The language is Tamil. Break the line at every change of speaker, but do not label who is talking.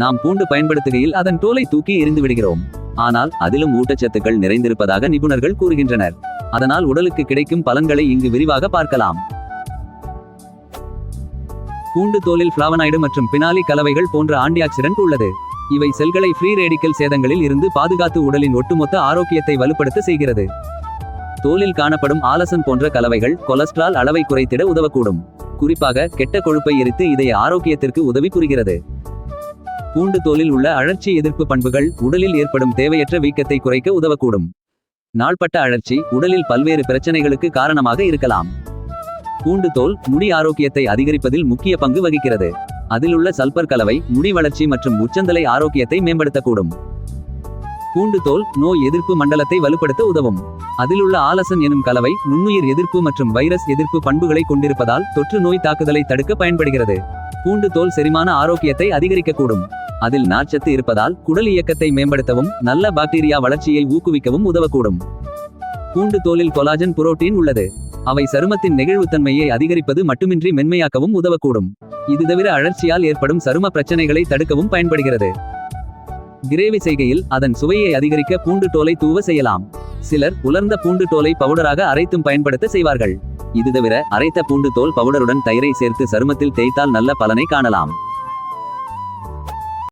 நாம் பூண்டு பயன்படுத்துகையில் அதன் தோலை தூக்கி எரிந்து விடுகிறோம். ஆனால் அதிலும் ஊட்டச்சத்துக்கள் நிறைந்திருப்பதாக நிபுணர்கள் கூறுகின்றனர். அதனால் உடலுக்கு கிடைக்கும் பலன்களை இங்கு விரிவாக பார்க்கலாம். பூண்டு தோலில் பிளாவனாய்டு மற்றும் பினாலி கலவைகள் போன்ற ஆன்டிஆக்சிடென்ட் உள்ளது. இவை செல்களை ஃப்ரீ ரேடிக்கல் சேதங்களில் இருந்து பாதுகாத்து உடலின் ஒட்டுமொத்த ஆரோக்கியத்தை வலுப்படுத்த செய்கிறது. தோலில் காணப்படும் ஆலசன் போன்ற கலவைகள் கொலஸ்ட்ரால் அளவை குறைத்திட உதவக்கூடும். குறிப்பாக கெட்ட கொழுப்பை எரித்து இதய ஆரோக்கியத்திற்கு உதவி புரிகிறது. பூண்டு தோலில் உள்ள அழற்சி எதிர்ப்பு பண்புகள் உடலில் ஏற்படும் தேவையற்ற வீக்கத்தை குறைக்க உதவக்கூடும். நாள்பட்ட அழற்சி உடலில் பல்வேறு பிரச்சனைகளுக்கு காரணமாக இருக்கலாம். பூண்டு தோல் முடி ஆரோக்கியத்தை அதிகரிப்பதில் முக்கிய பங்கு வகிக்கிறது. அதில் உள்ள சல்பர் கலவை முடி வளர்ச்சி மற்றும் உச்சந்தலை ஆரோக்கியத்தை மேம்படுத்தக்கூடும். பூண்டு தோல் நோய் எதிர்ப்பு மண்டலத்தை வலுப்படுத்த உதவும். அதில் உள்ள ஆலசன் எனும் கலவை நுண்ணுயிர் எதிர்ப்பு மற்றும் வைரஸ் எதிர்ப்பு பண்புகளை கொண்டிருப்பதால் தொற்று நோய் தாக்குதலை தடுக்க பயன்படுகிறது. பூண்டு தோல் செரிமான ஆரோக்கியத்தை அதிகரிக்கக்கூடும். அதில் நார்ச்சத்து இருப்பதால் குடல் இயக்கத்தை மேம்படுத்தவும் நல்ல பாக்டீரியா வளர்ச்சியை ஊக்குவிக்கவும் உதவக்கூடும். பூண்டு தோலில் கொலாஜன் புரோட்டீன் உள்ளது. அவை சருமத்தின் நெகிழ்வுத்தன்மையை அதிகரிப்பது மட்டுமின்றி மென்மையாக்கவும் உதவக்கூடும். இது தவிர அழற்சியால் ஏற்படும் சரும பிரச்சனைகளை தடுக்கவும் பயன்படுகிறது. கிரேவி செய்கையில் அதன் சுவையை அதிகரிக்க பூண்டு தோலை தூவ செய்யலாம். சிலர் உலர்ந்த பூண்டு தோலை பவுடராக அரைத்தும் பயன்படுத்த செய்வார்கள். இது தவிர அரைத்த பூண்டு தோல் பவுடருடன் தயிரை சேர்த்து சருமத்தில் தேய்த்தால் நல்ல பலனை காணலாம்.